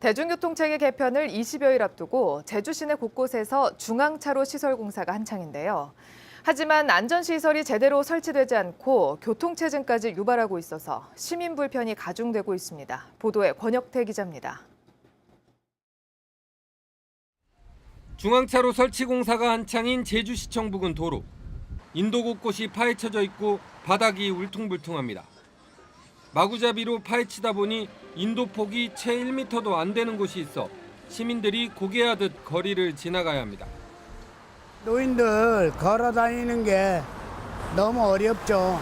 대중교통체계 개편을 20여일 앞두고 제주 시내 곳곳에서 중앙차로 시설 공사가 한창인데요. 하지만 안전시설이 제대로 설치되지 않고 교통체증까지 유발하고 있어서 시민 불편이 가중되고 있습니다. 보도에 권혁태 기자입니다. 중앙차로 설치 공사가 한창인 제주시청 부근 도로. 인도 곳곳이 파헤쳐져 있고 바닥이 울퉁불퉁합니다. 마구잡이로 파헤치다 보니 인도 폭이 채 1m도 안 되는 곳이 있어 시민들이 고개하듯 거리를 지나가야 합니다. 노인들 걸어 다니는 게 너무 어렵죠.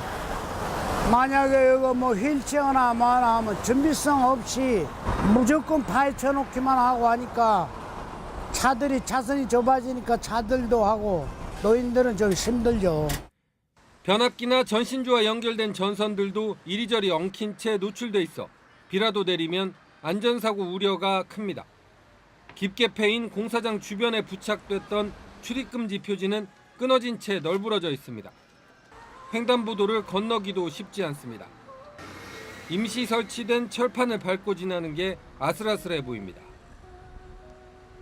만약에 이거 뭐 휠체어나 뭐나 하면 준비성 없이 무조건 파헤쳐 놓기만 하고 하니까 차들이 차선이 좁아지니까 차들도 하고 노인들은 좀 힘들죠. 변압기나 전신주와 연결된 전선들도 이리저리 엉킨 채 노출돼 있어 비라도 내리면 안전사고 우려가 큽니다. 깊게 패인 공사장 주변에 부착됐던 출입금지 표지는 끊어진 채 널브러져 있습니다. 횡단보도를 건너기도 쉽지 않습니다. 임시 설치된 철판을 밟고 지나는 게 아슬아슬해 보입니다.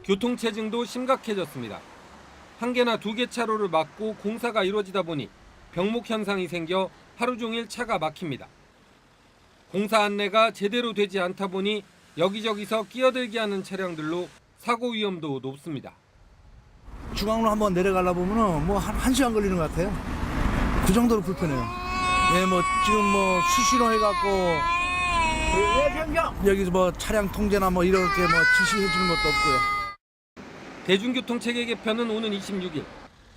교통체증도 심각해졌습니다. 한 개나 두 개 차로를 막고 공사가 이루어지다 보니 병목 현상이 생겨 하루 종일 차가 막힙니다. 공사 안내가 제대로 되지 않다 보니 여기저기서 끼어들게 하는 차량들로 사고 위험도 높습니다. 중앙로 한번 내려가려 보면은 뭐 한, 한 시간 걸리는 것 같아요. 그 정도로 불편해요. 예, 뭐 지금 뭐 수시로 해갖고 여기서 뭐 차량 통제나 뭐 이렇게 뭐 지시해 주는 것도 없고요. 대중교통 체계 개편은 오는 26일.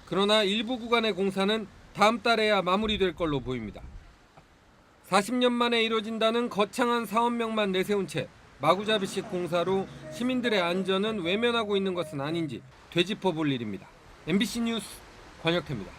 그러나 일부 구간의 공사는 다음 달에야 마무리될 걸로 보입니다. 40년 만에 이뤄진다는 거창한 사업명만 내세운 채 마구잡이식 공사로 시민들의 안전은 외면하고 있는 것은 아닌지 되짚어 볼 일입니다. MBC 뉴스 권혁태입니다.